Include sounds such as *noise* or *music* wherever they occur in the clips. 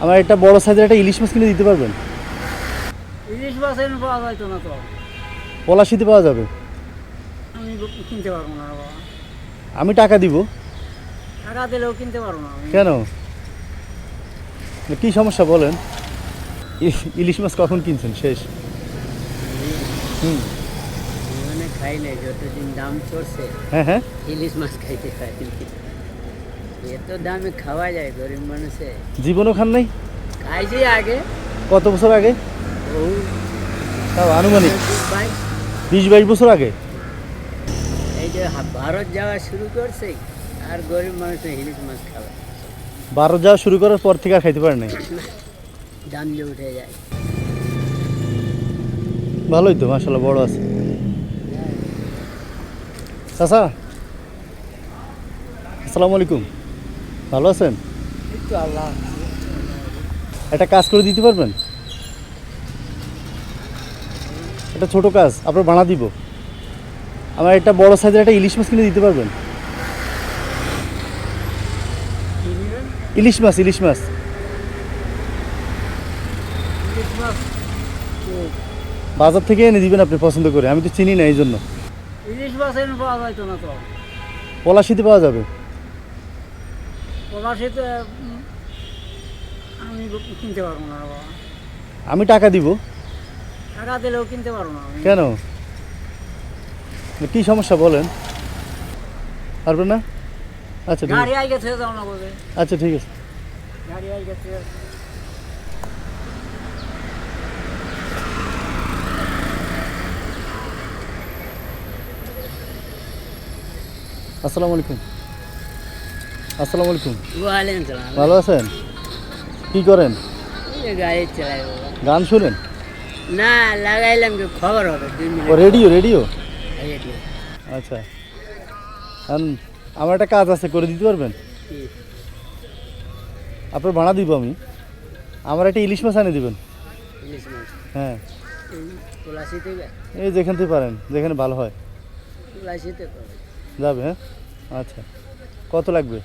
আমার একটা বড় সাইজের একটা ইলিশ মাছ কিনে দিতে পারবেন? ইলিশ মাছ এনে পাওয়া যাইতো না তো। পলাশিতে পাওয়া যাবে। আমি কিনতে পারব না বাবা। আমি টাকা দিব। টাকা দিলেও কিনতে পারব না আমি। কেন? কি সমস্যা বলেন? ই- ইলিশ মাছ কখন কিনছেন? শেষ। হুম। জীবনে খাই নাই যতদিন দাম চড়ছে হ্যাঁ হ্যাঁ। ইলিশ মাছ খাইতে পারি। এত দামে খাওয়া যায় গরিব মানুষে। জীবনও খান নাই? খাইছি আগে। কত বছর আগে? তাও আনুমানিক। বিশ বাইশ। বছর আগে? এই যে ভারত যাওয়া শুরু করছে আর গরিব মানুষের ইলিশ মাছ খাওয়া বারো যাওয়া শুরু করার পর থেকে আর খাইতে পারেন নাই? দাম যে উঠে যায়। ভালোই তো মাসাল্লাহ বড় আছে। চাচা আসসালামু আলাইকুম। ভালো আছেন? আল্লাহ। একটা কাজ করে দিতে পারবেন? একটা ছোট কাজ আপনার বানা দিব। আমার একটা বড় সাইজের একটা ইলিশ মাছ কিনে দিতে পারবেন? ইলিশ মাছ ইলিশ মাছ। বাজার থেকে এনে দিবেন আপনি পছন্দ করে আমি তো চিনি না এই জন্য ইলিশ মাছ এনে পাওয়া যাইতো না তো। পলাশিতে পাওয়া যাবে। প্রবাসীতে আমি কিনতে পারব না বাবা। আমি টাকা দিব। টাকা দিলেও কিনতে পারব না আমি। কেন? কি সমস্যা বলেন? পারবেন না? আচ্ছা ঠিক গাড়ি আছে। আই গেছে যাও না বলে আচ্ছা ঠিক আছে। গাড়ি আই গেছে আসসালামু আলাইকুম। আসসালামু আলাইকুম। ভালো আছেন? কি করেন? গান শুনেন? না লাগাইলাম খবর হবে ও রেডিও রেডিও? আচ্ছা। আমার একটা কাজ আছে করে দিতে পারবেন? আপনার ভাড়া দিব আমি। আমার একটা ইলিশ মাছ এনে দিবেন। হ্যাঁ। এই যেখান থেকে পারেন যেখানে ভালো হয়। যাবে হ্যাঁ? আচ্ছা। কত লাগবে?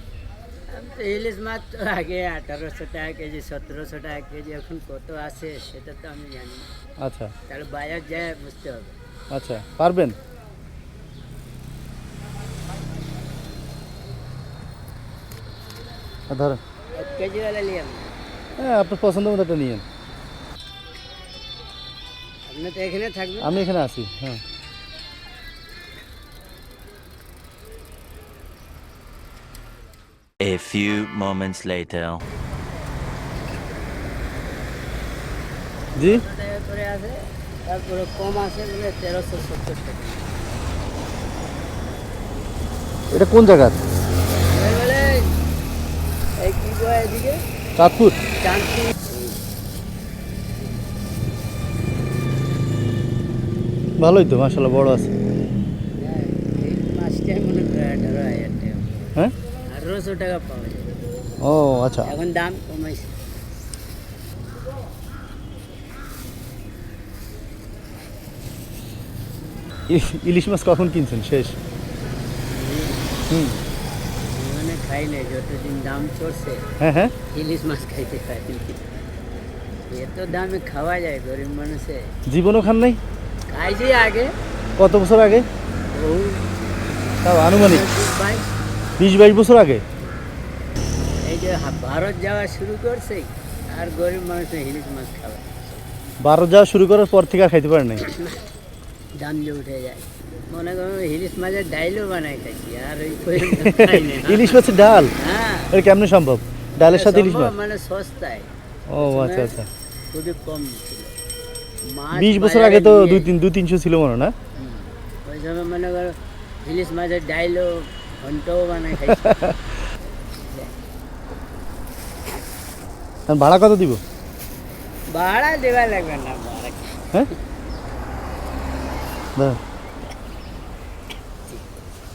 ইলিশ মাছ তো আগে আঠারোশো টাকা কেজি সতেরোশো টাকা কেজি এখন কত আছে সেটা তো আমি জানি না। আচ্ছা। তাহলে বাজার যায় বুঝতে হবে। আচ্ছা পারবেন? আ, ধরেন। এক কেজিওয়ালা নিয়ে আমি হ্যাঁ আপনার পছন্দ মতো একটা নিয়েন। আপনি তো এখানে থাকবেন। আমি এখানে আছি হ্যাঁ। A few moments later. জি? আছে তারপরে কম আছে বলে তেরোশো সত্তর টাকা এটা কোন বলে এই কি কয় এদিকে চাঁদপুর। চাঁদপুর ভালোই তো মাসাল্লাহ বড় আছে হ্যাঁ, এই মাছটাই মনে করে আঠারো হাজার টাকা হ্যাঁ টাকা পাওয়া যায়। ও আচ্ছা। এখন দাম কমাইছে। ইলিশ মাছ কখন কিনছেন? শেষ? হুম জীবনে খাই নাই যতদিন দাম চড়ছে হ্যাঁ হ্যাঁ। ইলিশ মাছ খাইতে পারি এত দামে খাওয়া যায় গরিব মানুষে। জীবনও খান নাই? খাইছি আগে। কত বছর আগে? ও তাও আনুমানিক। বিশ বাইশ বছর আগে? এই যে ভারত যাওয়া শুরু করছে আর গরিব মানুষের ইলিশ মাছ খাওয়া বারো যাওয়া শুরু করার পর থেকে খাইতে পারে নাই। *coughs* দাম যে উঠে যায়। মনে করো ইলিশ মাছের ডাইলও বানাই খাইছি আর ওই *laughs* ইলিশ মাছের ডাল? হ্যাঁ। এটা কেমনে সম্ভব? ডালের সাথে ইলিশ মাছ? মানে সস্তায়। ও আচ্ছা আচ্ছা। খুবই কম ছিল। বিশ বছর আগে তো দুই তিন দুই তিনশো ছিল মনে না? ওই সময় মনে করো ইলিশ মাছের ডাইলও ঘন্টও বানাই খাইছি *laughs* আর ভাড়া কত দিব? ভাড়া দেওয়া লাগবে না হ্যাঁ?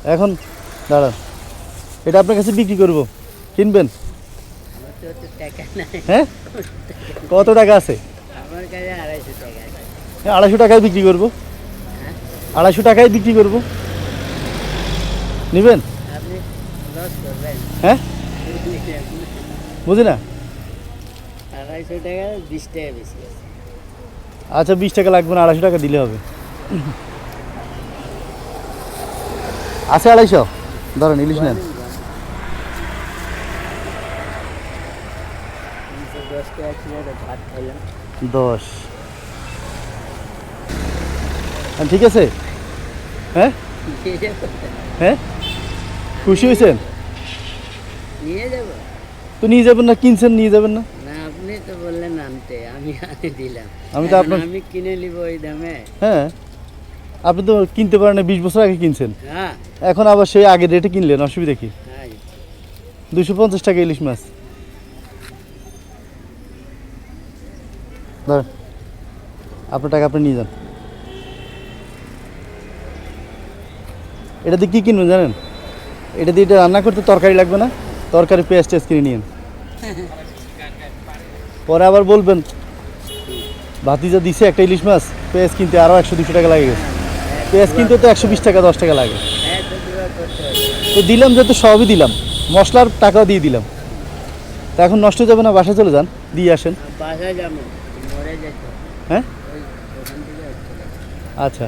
এখন দাঁড়ান এটা আপনার কাছে বিক্রি করব। কিনবেন? হ্যাঁ? কত টাকা আছে? আড়াইশো টাকায় বিক্রি করব। হ্যাঁ? আড়াইশো টাকায় বিক্রি করব। নেবেন? হ্যাঁ? বুঝি না? আড়াইশো টাকা বিশ টাকা বেশি আছে। আচ্ছা বিশ টাকা লাগবে না আড়াইশো টাকা দিলে হবে। আছে আড়াইশো? ধরেন ইলিশ নেন। দশ। হ্যাঁ, ঠিক আছে। হ্যাঁ? হ্যাঁ? খুশি হয়েছেন? নিয়ে যাব। তো নিয়ে যাবেন না কিনছেন নিয়ে যাবেন না? আপনি তো বললেন আনতে আমি আনে দিলাম। আমি তো আপনার- আমি কিনে নিব ওই দামে। হ্যাঁ। আপনি তো কিনতে পারেন বিশ বছর আগে কিনছেন। হ্যাঁ। এখন আবার সেই আগের রেটে কিনলেন অসুবিধা কি? দুশো পঞ্চাশ টাকা ইলিশ মাছ। ধরেন আপনার টাকা আপনি নিয়ে যান। এটা দিয়ে কী কিনবেন জানেন? এটা দিয়ে এটা রান্না করতে তরকারি লাগবে না তরকারি পেঁয়াজ টেস্ট কিনে নিয়েন। *laughs* পরে আবার বলবেন ভাতিজা দিছে একটা ইলিশ মাছ পেঁয়াজ কিনতে আরও একশো দুশো টাকা লাগে। গেছে পেঁয়াজ কিনতে তো একশো বিশ টাকা দশ টাকা লাগে। তো দিলাম যেহেতু সবই দিলাম মশলার টাকাও দিয়ে দিলাম। তা এখন নষ্ট যাবে না বাসায় চলে যান দিয়ে আসেন। হ্যাঁ। আচ্ছা।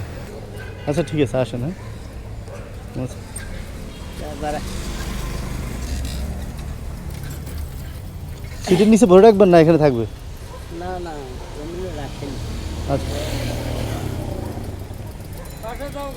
আচ্ছা ঠিক আছে আসেন হ্যাঁ। আচ্ছা। সিটের নিচে ভরে রাখবেন না? এখানে থাকবে? না না এমনি রাখেনি। আচ্ছা। বাসা যাও